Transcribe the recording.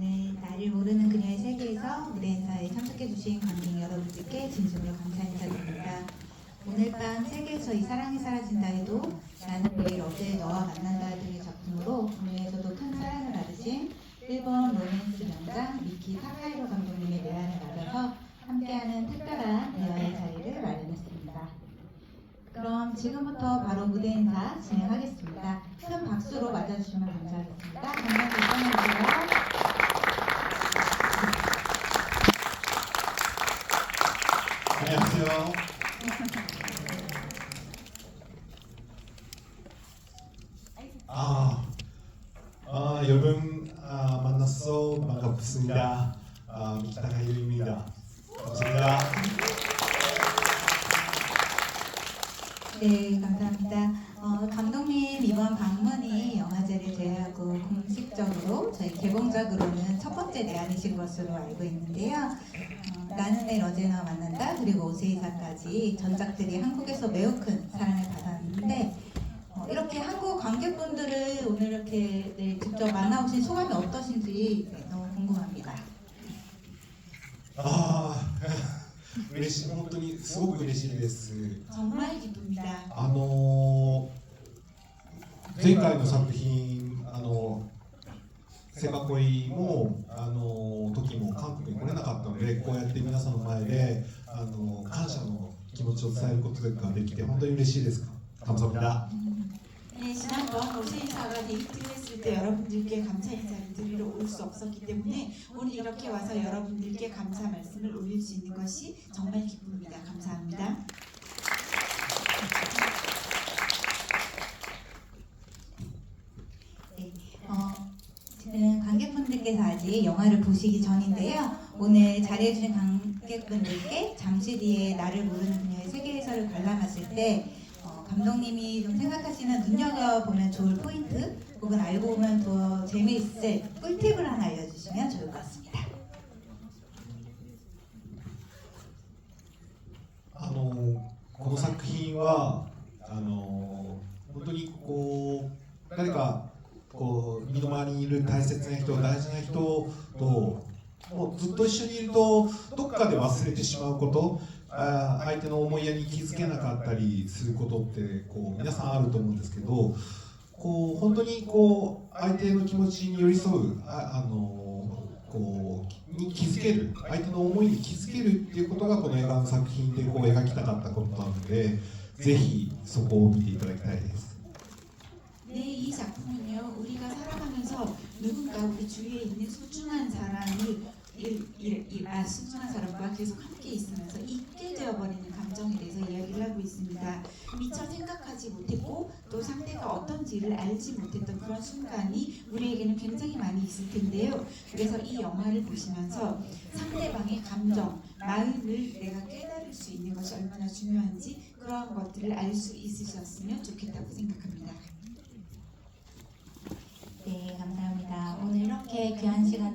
네, 나를 모르는 그녀의 세계에서 무대 인사에 참석해 주신 관객 여러분들께 진심으로 감사 인사드립니다. 오늘 밤 세계에서 이 사랑이 사라진다 해도 나는 매일 어제 너와 만난다 등의 작품으로 국내에서도 큰 사랑을 받으신 일본 로맨스 명장 미키 타카이로 감독님의 내한을 맞아서 함께하는 특별한 대화의 자리를 마련했습니다. 그럼 지금부터 바로 무대 인사 진행하겠습니다. 큰 박수로 맞아주시면 감사하겠습니다. 감사합니다. 입장해주세요. 안녕하세요. 아, 아 여러분 아, 만나서 반갑습니다. 아, 미키타카 유입니다. 감사합니다. 네, 감사합니다. 어, 감독님 이번 방문이 영화제를 제외하고 공식적으로 저희 개봉작으로는 첫 번째 내한이신 것으로 알고 있는데요. 어, 나는 내일 어제나 만난다 그리고 오세이사까지 전작들이 한국에서 매우 큰 사랑을 받았는데 어, 이렇게 한국 관객분들을 오늘 이렇게 네, 직접 만나보신 소감이 어떠신지 네, 너무 궁금합니다. あー嬉しい本当にすごく嬉しいです。 정말 기쁩니다. あのー 前回の作品あのセカ恋もあの時も韓国に来れなかったのでこうやって皆さんの前であの感謝の気持ちを伝えることができて本当に嬉しいです。감사합니다 네, 지난번 오세인사가 데이트를 했을 때 여러분들께 감사 인사를 드리러 올 수 없었기 때문에 오늘 이렇게 와서 여러분들께 감사 말씀을 올릴 수 있는 것이 정말 기쁩니다. 감사합니다. 관객분들께서 아직 영화를 보시기 전인데요. 오늘 자리해주신 관객분들께 잠시 뒤에 나를 모르는 그녀의 세계 해설을 관람하실 때 어, 감독님이 좀 생각하시는 눈여겨보면 좋을 포인트 혹은 알고 보면 더 재미있을 꿀팁을 하나 알려주시면 좋을 것 같습니다. あのこの作品はあの本当にこう誰か こう身の回りにいる大切な人大事な人ともうずっと一緒にいるとどっかで忘れてしまうことあ相手の思いやりに気づけなかったりすることってこう皆さんあると思うんですけどこう本当にこう相手の気持ちに寄り添うああのこうに気づける相手の思いに気づけるっていうことがこの映画の作品でこう描きたかったことなのでぜひそこを見ていただきたいです。 누군가 우리 주위에 있는 소중한 일, 아, 소중한 사람과 계속 함께 있으면서 잊게 되어버리는 감정에 대해서 이야기를 하고 있습니다. 미처 생각하지 못했고 또 상대가 어떤지를 알지 못했던 그런 순간이 우리에게는 굉장히 많이 있을 텐데요. 그래서 이 영화를 보시면서 상대방의 감정, 마음을 내가 깨달을 수 있는 것이 얼마나 중요한지 그런 것들을 알 수 있으셨으면 좋겠다고 생각합니다. 네. 오늘 이렇게 귀한 시간